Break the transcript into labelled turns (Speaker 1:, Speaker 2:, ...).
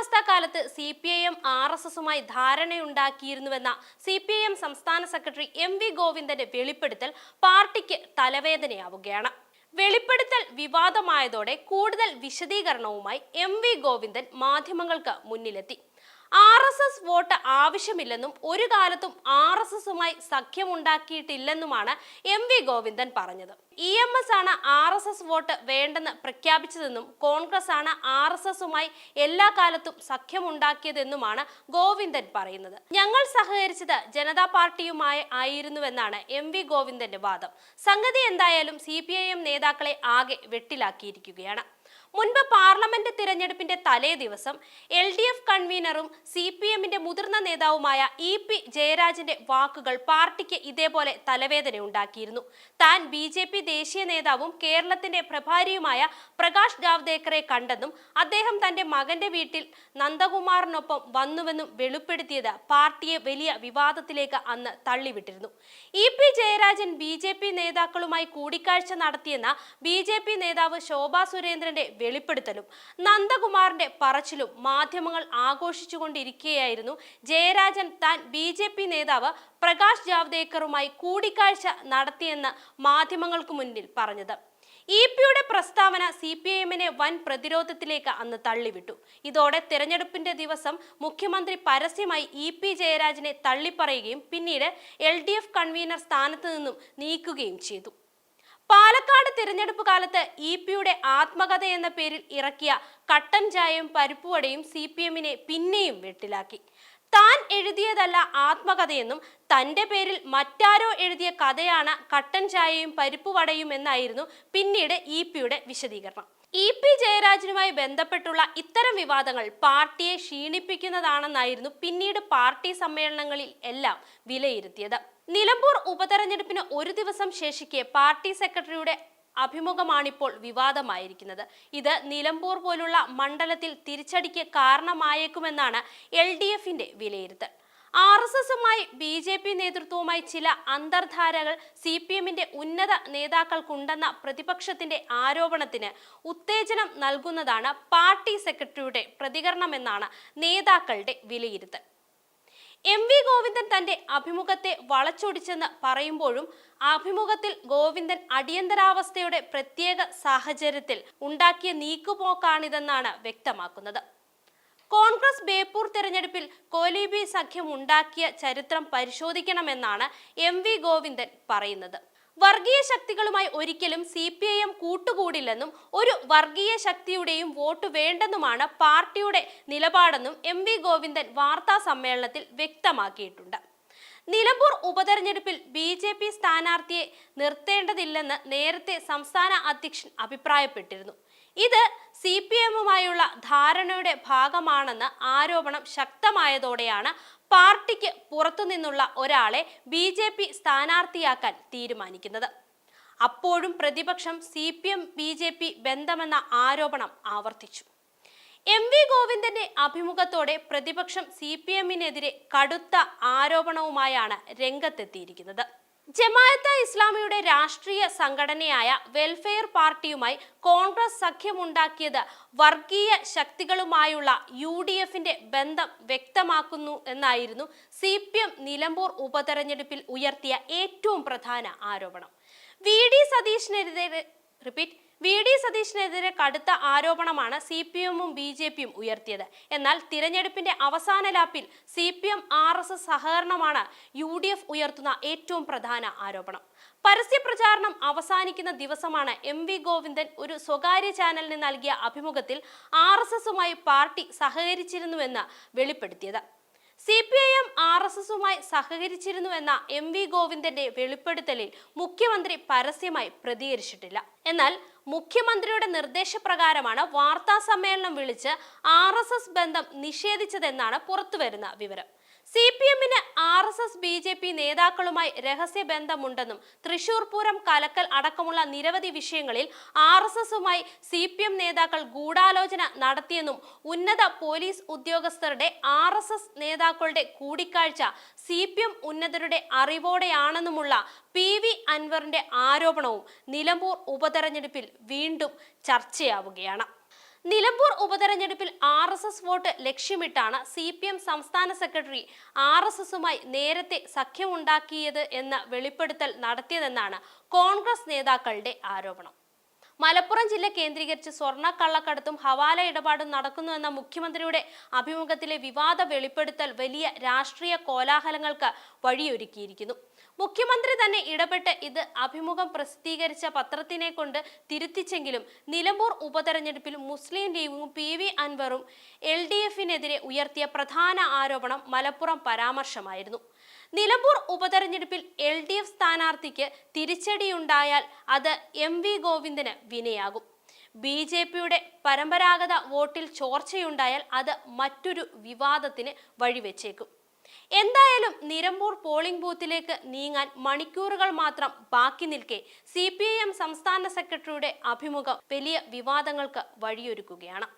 Speaker 1: അടിയന്തരാവസ്ഥ കാലത്ത് C P I M R S എസുമായി ധാരണയുണ്ടാക്കിയിരുന്നുവെന്ന സി പി ഐ എം സംസ്ഥാന സെക്രട്ടറി എം വി ഗോവിന്ദന്റെ വെളിപ്പെടുത്തൽ പാർട്ടിക്ക് തലവേദനയാവുകയാണ്. വെളിപ്പെടുത്തൽ വിവാദമായതോടെ കൂടുതൽ വിശദീകരണവുമായി എം വി ഗോവിന്ദൻ മാധ്യമങ്ങൾക്ക് മുന്നിലെത്തി. ആർ എസ് എസ് വോട്ട് ആവശ്യമില്ലെന്നും ഒരു കാലത്തും ആർ എസ് എസുമായി സഖ്യമുണ്ടാക്കിയിട്ടില്ലെന്നുമാണ് എം വി ഗോവിന്ദൻ പറഞ്ഞത്. ഇ എം എസ് ആണ് ആർ എസ് എസ് വോട്ട് വേണ്ടെന്ന് പ്രഖ്യാപിച്ചതെന്നും കോൺഗ്രസ് ആണ് ആർ എസ് എസുമായി എല്ലാ കാലത്തും സഖ്യമുണ്ടാക്കിയതെന്നുമാണ് ഗോവിന്ദൻ പറയുന്നത്. ഞങ്ങൾ സഹകരിച്ചത് ജനതാ പാർട്ടിയുമായി ആയിരുന്നുവെന്നാണ് എം വി ഗോവിന്ദന്റെ വാദം. സംഗതി എന്തായാലും സി നേതാക്കളെ ആകെ വെട്ടിലാക്കിയിരിക്കുകയാണ്. മുൻപ് പാർലമെന്റ് തിരഞ്ഞെടുപ്പിന്റെ തലേ ദിവസം എൽ ഡി എഫ് കൺവീനറും സി പി എമ്മിന്റെ മുതിർന്ന നേതാവുമായ ഇ പി ജയരാജന്റെ വാക്കുകൾ പാർട്ടിക്ക് ഇതേപോലെ തലവേദന ഉണ്ടാക്കിയിരുന്നു. താൻ ബി ജെ പി ദേശീയ നേതാവും കേരളത്തിന്റെ പ്രഭാരിയുമായ പ്രകാശ് ജാവ്ദേക്കറെ കണ്ടെന്നും അദ്ദേഹം തന്റെ മകന്റെ വീട്ടിൽ നന്ദകുമാറിനൊപ്പം വന്നുവെന്നും വെളിപ്പെടുത്തിയത് പാർട്ടിയെ വലിയ വിവാദത്തിലേക്ക് അന്ന് തള്ളിവിട്ടിരുന്നു. E P Jayarajan B J P നേതാക്കളുമായി കൂടിക്കാഴ്ച നടത്തിയെന്ന ബി ജെ പി നേതാവ് ശോഭാ സുരേന്ദ്രന്റെ വെളിപ്പെടുത്തലും. നന്ദകുമാറിന്റെ പറച്ചിലും മാധ്യമങ്ങൾ ആഘോഷിച്ചുകൊണ്ടിരിക്കുകയായിരുന്നു ജയരാജൻ താൻ ബി ജെ പി നേതാവ് പ്രകാശ് ജാവ്ദേക്കറുമായി കൂടിക്കാഴ്ച നടത്തിയെന്ന് മാധ്യമങ്ങൾക്ക് മുന്നിൽ പറഞ്ഞത്. ഇ പിയുടെ പ്രസ്താവന സി പി എമ്മിനെ വൻ പ്രതിരോധത്തിലേക്ക് അന്ന് തള്ളിവിട്ടു. ഇതോടെ തെരഞ്ഞെടുപ്പിന്റെ ദിവസം മുഖ്യമന്ത്രി പരസ്യമായി ഇ പി ജയരാജനെ തള്ളിപ്പറയുകയും പിന്നീട് എൽ ഡി എഫ് കൺവീനർ സ്ഥാനത്ത് നിന്നും നീക്കുകയും ചെയ്തു. പാലക്കാട് തിരഞ്ഞെടുപ്പ് കാലത്ത് ഇ പിയുടെ ആത്മകഥ എന്ന പേരിൽ ഇറക്കിയ കട്ടൻ ചായയും പരിപ്പുവടയും സി പി എമ്മിനെ പിന്നെയും വെട്ടിലാക്കി. താൻ എഴുതിയതല്ല ആത്മകഥയെന്നും തന്റെ പേരിൽ മറ്റാരോ എഴുതിയ കഥയാണ് കട്ടൻ ചായയും പരിപ്പുവടയും എന്നായിരുന്നു പിന്നീട് ഇ പിയുടെ വിശദീകരണം. ഇ പി ജയരാജനുമായി ബന്ധപ്പെട്ടുള്ള ഇത്തരം വിവാദങ്ങൾ പാർട്ടിയെ ക്ഷീണിപ്പിക്കുന്നതാണെന്നായിരുന്നു പിന്നീട് പാർട്ടി സമ്മേളനങ്ങളിൽ എല്ലാം വിലയിരുത്തിയത്. നിലമ്പൂർ ഉപതെരഞ്ഞെടുപ്പിന് ഒരു ദിവസം ശേഷിക്കെ പാർട്ടി സെക്രട്ടറിയുടെ അഭിമുഖമാണിപ്പോൾ വിവാദമായിരിക്കുന്നത്. ഇത് നിലമ്പൂർ പോലുള്ള മണ്ഡലത്തിൽ തിരിച്ചടിക്ക് കാരണമായേക്കുമെന്നാണ് എൽ ഡി എഫിന്റെ വിലയിരുത്തൽ. ആർ എസ് എസുമായി ബി ജെ പി നേതൃത്വവുമായി ചില അന്തർധാരകൾ സി പി എമ്മിന്റെ ഉന്നത നേതാക്കൾക്കുണ്ടെന്ന പ്രതിപക്ഷത്തിന്റെ ആരോപണത്തിന് ഉത്തേജനം നൽകുന്നതാണ് പാർട്ടി സെക്രട്ടറിയുടെ പ്രതികരണമെന്നാണ് നേതാക്കളുടെ വിലയിരുത്തൽ. എം വി ഗോവിന്ദൻ തന്റെ അഭിമുഖത്തെ വളച്ചൊടിച്ചെന്ന് പറയുമ്പോഴും അഭിമുഖത്തിൽ ഗോവിന്ദൻ അടിയന്തരാവസ്ഥയുടെ പ്രത്യേക സാഹചര്യത്തിൽ ഉണ്ടാക്കിയ നീക്കുപോക്കാണിതെന്നാണ് വ്യക്തമാക്കുന്നത്. കോൺഗ്രസ് ബേപ്പൂർ തെരഞ്ഞെടുപ്പിൽ കോലീബി സഖ്യം ഉണ്ടാക്കിയ ചരിത്രം പരിശോധിക്കണമെന്നാണ് എം വി ഗോവിന്ദൻ പറയുന്നത്. വർഗീയ ശക്തികളുമായി ഒരിക്കലും സി പി ഐ എം കൂട്ടുകൂടില്ലെന്നും ഒരു വർഗീയ ശക്തിയുടെയും വോട്ട് വേണ്ടെന്നുമാണ് പാർട്ടിയുടെ നിലപാടെന്നും എം വി ഗോവിന്ദൻ വാർത്താ സമ്മേളനത്തിൽ വ്യക്തമാക്കിയിട്ടുണ്ട്. നിലമ്പൂർ ഉപതെരഞ്ഞെടുപ്പിൽ ബി ജെ പി സ്ഥാനാർത്ഥിയെ നിർത്തേണ്ടതില്ലെന്ന് നേരത്തെ സംസ്ഥാന അധ്യക്ഷൻ അഭിപ്രായപ്പെട്ടിരുന്നു. ഇത് സി പി എമ്മുമായുള്ള ധാരണയുടെ ഭാഗമാണെന്ന് ആരോപണം ശക്തമായതോടെയാണ് പാർട്ടിക്ക് പുറത്തുനിന്നുള്ള ഒരാളെ ബി ജെ പി സ്ഥാനാർത്ഥിയാക്കാൻ തീരുമാനിക്കുന്നത്. അപ്പോഴും പ്രതിപക്ഷം C P M B J P ബന്ധമെന്ന ആരോപണം ആവർത്തിച്ചു. എം വി ഗോവിന്ദന്റെ അഭിമുഖത്തോടെ പ്രതിപക്ഷം സി പി എമ്മിനെതിരെ കടുത്ത ആരോപണവുമായാണ് രംഗത്തെത്തിയിരിക്കുന്നത്. ജമാഅത്തെ ഇസ്ലാമിയുടെ രാഷ്ട്രീയ സംഘടനയായ വെൽഫെയർ പാർട്ടിയുമായി കോൺഗ്രസ് സഖ്യമുണ്ടാക്കിയത് വർഗീയ ശക്തികളുമായുള്ള യു ഡി എഫിന്റെ ബന്ധം വ്യക്തമാക്കുന്നു എന്നായിരുന്നു സി പി എം നിലമ്പൂർ ഉപതെരഞ്ഞെടുപ്പിൽ ഉയർത്തിയ ഏറ്റവും പ്രധാന ആരോപണം. വി. ഡി. സതീഷിനെതിരെ റിപ്പീറ്റ് വി ഡി സതീഷിനെതിരെ കടുത്ത ആരോപണമാണ് സി പി എമ്മും ബി ജെ പിയും ഉയർത്തിയത്. എന്നാൽ തിരഞ്ഞെടുപ്പിന്റെ അവസാന ലാപ്പിൽ C P M R S S സഹകരണമാണ് യു ഡി എഫ് ഉയർത്തുന്ന ഏറ്റവും പ്രധാന ആരോപണം. പരസ്യ പ്രചാരണം അവസാനിക്കുന്ന ദിവസമാണ് എം വി ഗോവിന്ദൻ ഒരു സ്വകാര്യ ചാനലിന് നൽകിയ അഭിമുഖത്തിൽ ആർ എസ് എസുമായി പാർട്ടി സഹകരിച്ചിരുന്നുവെന്ന് വെളിപ്പെടുത്തിയത്. C P I M R S എസുമായി സഹകരിച്ചിരുന്നുവെന്ന എം വി ഗോവിന്ദന്റെ വെളിപ്പെടുത്തലിൽ മുഖ്യമന്ത്രി പരസ്യമായി പ്രതികരിച്ചിട്ടില്ല. എന്നാൽ മുഖ്യമന്ത്രിയുടെ നിർദ്ദേശപ്രകാരമാണ് വാർത്താ സമ്മേളനം വിളിച്ച് ആർ ബന്ധം നിഷേധിച്ചതെന്നാണ് പുറത്തുവരുന്ന വിവരം. സി പി എമ്മിന് R S S B J P നേതാക്കളുമായി രഹസ്യ ബന്ധമുണ്ടെന്നും തൃശൂർ പൂരം കലക്കൽ അടക്കമുള്ള നിരവധി വിഷയങ്ങളിൽ ആർ എസ് എസുമായി സി പി എം നേതാക്കൾ ഗൂഢാലോചന നടത്തിയെന്നും ഉന്നത പോലീസ് ഉദ്യോഗസ്ഥരുടെ ആർ എസ് എസ് നേതാക്കളുടെ കൂടിക്കാഴ്ച സി പി എം ഉന്നതരുടെ അറിവോടെയാണെന്നുമുള്ള പി വി അൻവറിന്റെ ആരോപണവും നിലമ്പൂർ ഉപതെരഞ്ഞെടുപ്പിൽ വീണ്ടും ചർച്ചയാവുകയാണ്. നിലമ്പൂർ ഉപതെരഞ്ഞെടുപ്പിൽ ആർ എസ് എസ് വോട്ട് ലക്ഷ്യമിട്ടാണ് സി പി എം സംസ്ഥാന സെക്രട്ടറി ആർ എസ് എസുമായി നേരത്തെ സഖ്യമുണ്ടാക്കിയത് എന്ന വെളിപ്പെടുത്തൽ നടത്തിയതെന്നാണ് കോൺഗ്രസ് നേതാക്കളുടെ ആരോപണം. മലപ്പുറം ജില്ല കേന്ദ്രീകരിച്ച് സ്വർണ കള്ളക്കടത്തും ഹവാല ഇടപാടും നടക്കുന്നുവെന്ന മുഖ്യമന്ത്രിയുടെ അഭിമുഖത്തിലെ വിവാദ വെളിപ്പെടുത്തൽ വലിയ രാഷ്ട്രീയ കോലാഹലങ്ങൾക്ക് വഴിയൊരുക്കിയിരിക്കുന്നു. മുഖ്യമന്ത്രി തന്നെ ഇടപെട്ട് ഇത് അഭിമുഖം പ്രസിദ്ധീകരിച്ച പത്രത്തിനെ കൊണ്ട് തിരുത്തിച്ചെങ്കിലും നിലമ്പൂർ ഉപതെരഞ്ഞെടുപ്പിൽ മുസ്ലിം ലീഗും പി വി അൻവറും എൽ ഡി എഫിനെതിരെ ഉയർത്തിയ പ്രധാന ആരോപണം മലപ്പുറം പരാമർശമായിരുന്നു. നിലമ്പൂർ ഉപതെരഞ്ഞെടുപ്പിൽ എൽ ഡി എഫ് സ്ഥാനാർത്ഥിക്ക് തിരിച്ചടിയുണ്ടായാൽ അത് എം വി ഗോവിന്ദന് വിനയാകും. ബി ജെ പിയുടെ പരമ്പരാഗത വോട്ടിൽ ചോർച്ചയുണ്ടായാൽ അത് മറ്റൊരു വിവാദത്തിന് വഴിവെച്ചേക്കും. എന്തായാലും നിലമ്പൂർ പോളിംഗ് ബൂത്തിലേക്ക് നീങ്ങാൻ മണിക്കൂറുകൾ മാത്രം ബാക്കി നിൽക്കെ സി സംസ്ഥാന സെക്രട്ടറിയുടെ അഭിമുഖം വലിയ വിവാദങ്ങൾക്ക് വഴിയൊരുക്കുകയാണ്.